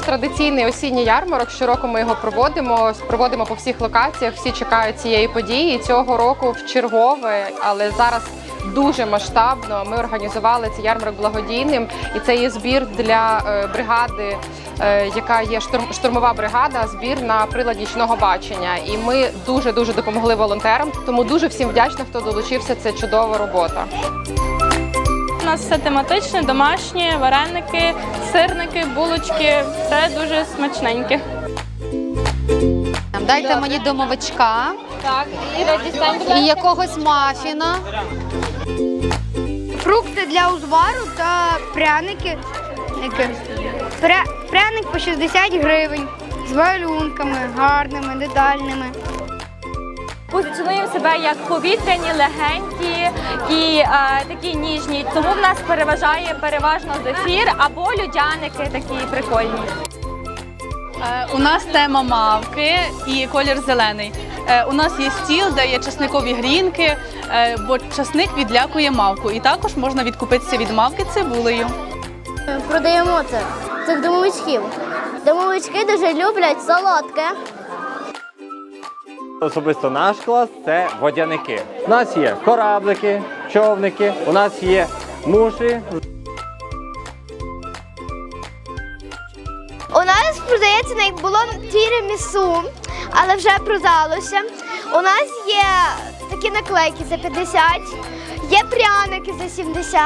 традиційний осінній ярмарок. Щороку ми його проводимо. Проводимо по всіх локаціях. Всі чекають цієї події. Цього року в чергове, але зараз дуже масштабно. Ми організували цей ярмарок благодійним, і це є збір для е, бригади, е, яка є штурм- штурмова бригада. Збір на прилад нічного бачення. І ми дуже дуже допомогли волонтерам. Тому дуже всім вдячна, хто долучився. Це чудова робота. Нас все тематичне, домашнє, вареники, сирники, булочки. Все дуже смачненьке. Дайте мені домовичка Так, і якогось мафіна. Фрукти для узвару та пряники. Пря... Пряник по 60 гривень з малюнками, гарними, детальними. Позиціонуємо себе як повітряні, легенькі і е, такі ніжні. Тому в нас переважає переважно зефір або людяники такі прикольні. Е, У нас тема мавки і колір зелений. Е, У нас є стіл, де є часникові грінки, е, бо часник відлякує мавку. І також можна відкупитися від мавки цибулею. Продаємо це цих домовичків. Домовички дуже люблять солодке. Особисто наш клас це водяники. У нас є кораблики, човники, у нас є муші. У нас продається як було тірамісу, але вже продалося. У нас є такі наклейки за 50, є пряники за 70,